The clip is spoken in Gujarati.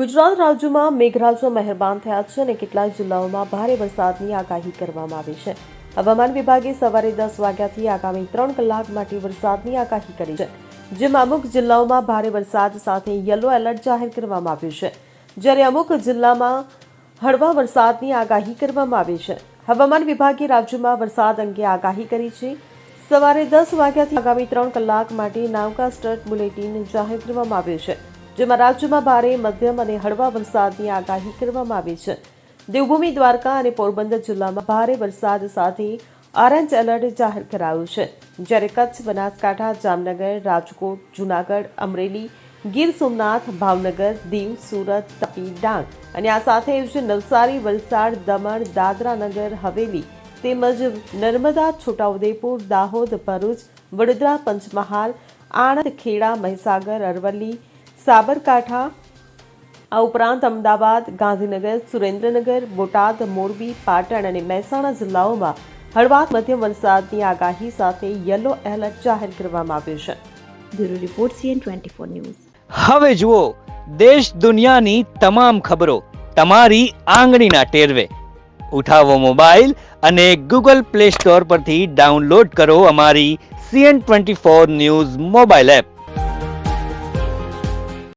ગુજરાત રાજ્યમાં મેઘરાજો મહેરબાન થયા છે અને કેટલાક જિલ્લાઓમાં ભારે વરસાદની આગાહી કરવામાં આવી છે. હવામાન વિભાગે સવારે દસ વાગ્યાથી આગામી ત્રણ કલાક માટે વરસાદની આગાહી કરી છે, જેમાં અમુક જિલ્લાઓમાં ભારે વરસાદ સાથે યલો એલર્ટ જાહેર કરવામાં આવ્યું છે. જ્યારે અમુક જિલ્લામાં હળવા વરસાદની આગાહી કરવામાં આવી છે. હવામાન વિભાગે રાજ્યમાં વરસાદ અંગે આગાહી કરી છે. સવારે દસ વાગ્યાથી આગામી ત્રણ કલાક માટે નાવકા સ્ટર્ટ બુલેટિન જાહેર કરવામાં આવ્યું છે. જેમાં રાજ્યમાં ભારે, મધ્યમ અને હળવા વરસાદની આગાહી કરવામાં આવી છે. દેવભૂમિ, દ્વારકા અને પોરબંદર જિલ્લામાં ભારે વરસાદ સાથે ઓરેન્જ એલર્ટ જાહેર કરાયું છે. જ્યારે કચ્છ, બનાસકાંઠા, જામનગર, રાજકોટ, જૂનાગઢ, અમરેલી, ગીર સોમનાથ, ભાવનગર, દીવ, સુરત, તાપી, ડાંગ અને આ સાથે જ નવસારી, વલસાડ, દમણ દાદરાનગર હવેલી તેમજ નર્મદા, છોટાઉદેપુર, દાહોદ, ભરૂચ, વડોદરા, પંચમહાલ, આણંદ, ખેડા, મહીસાગર, અરવલ્લી સાબરકાંઠા આ ઉપરાંત અમદાવાદ ગાંધીનગર સુરેન્દ્રનગર બોટાદ મોરબી પાટણ અને મહેસાણા જિલ્લાઓમાં હળવા મધ્યમ વરસાદની આગાહી સાથે યલો એલર્ટ જાહેર કરવામાં આવ્યું છે. Bureau report CN twenty four news. હવે જુઓ દેશ દુનિયાની તમામ ખબરો તમારી આંગળીના ટેરવે. ઉઠાવો મોબાઈલ અને ગૂગલ પ્લે સ્ટોર પરથી ડાઉનલોડ કરો અમારી CN twenty four news mobile app.